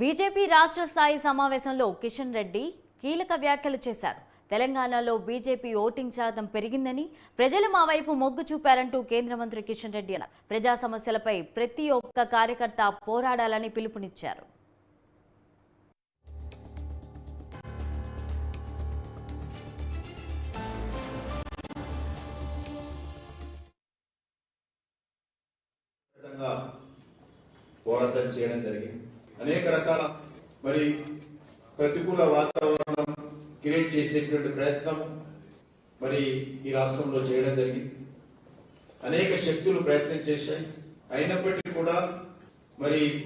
BJP రాష్ట్ర స్థాయి సమావేశంలో కిషన్ రెడ్డి కీలక వ్యాఖ్యలు చేశారు. తెలంగాణలో బీజేపీ ఓటింగ్ శాతం పెరిగిందని ప్రజలు మా వైపు మొగ్గు చూపారంటూ కేంద్ర మంత్రి కిషన్ రెడ్డి అన్నారు. ప్రజా సమస్యలపై ప్రతి ఒక్క కార్యకర్త పోరాడాలని పిలుపునిచ్చారు. పోరాటం చేయడం జరిగింది. అనేక రకాల మరి ప్రతికూల వాతావరణం క్రియేట్ చేసేటువంటి ప్రయత్నం మరి ఈ రాష్ట్రంలో చేయడం జరిగింది. అనేక శక్తులు ప్రయత్నం చేశాయి. అయినప్పటికీ కూడా మరి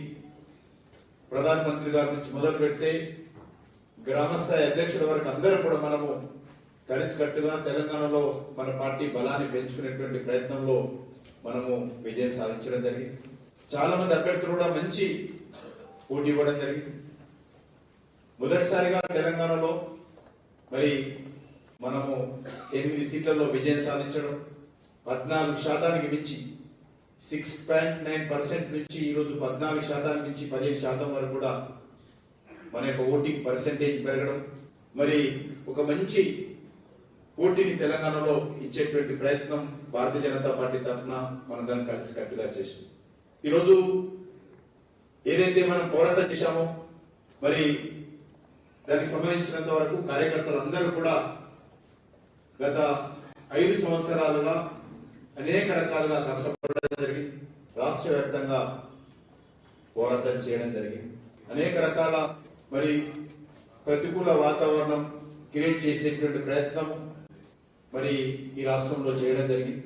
ప్రధానమంత్రి గారి నుంచి మొదలు పెడితే గ్రామస్థాయి అధ్యక్షుల వరకు అందరూ కూడా మనము కలిసికట్టుగా తెలంగాణలో మన పార్టీ బలాన్ని పెంచుకునేటువంటి ప్రయత్నంలో మనము విజయం సాధించడం జరిగింది. చాలా మంది అభ్యర్థులు కూడా మంచి పోటీ ఇవ్వడం జరిగింది. మొదటిసారిగా తెలంగాణలో మరి మనము ఎనిమిది సీట్లలో విజయం సాధించడం పద్నాలుగు శాతానికి మించి సిక్స్ పాయింట్ నైన్ పర్సెంట్ నుంచి ఈరోజు పద్నాలుగు శాతానికి మించి పదిహేను శాతం వరకు కూడా మన యొక్క ఓటింగ్ పర్సెంటేజ్ పెరగడం మరి ఒక మంచి పోటీని తెలంగాణలో ఇచ్చేటువంటి ప్రయత్నం భారతీయ జనతా పార్టీ తరఫున మనం దాన్ని కలిసికట్టుగా చేసింది. ఈరోజు ఏదైతే మనం పోరాటం చేశామో మరి దానికి సంబంధించినంత వరకు కార్యకర్తలు అందరూ కూడా గత ఐదు సంవత్సరాలుగా అనేక రకాలుగా కష్టపడడం జరిగింది. రాష్ట్ర వ్యాప్తంగా పోరాటం చేయడం జరిగింది. అనేక రకాల మరి ప్రతికూల వాతావరణం క్రియేట్ చేసేటువంటి ప్రయత్నం మరి ఈ రాష్ట్రంలో చేయడం జరిగింది.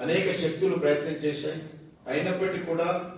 అనేక శక్తులు ప్రయత్నం చేశాయి. అయినప్పటికీ కూడా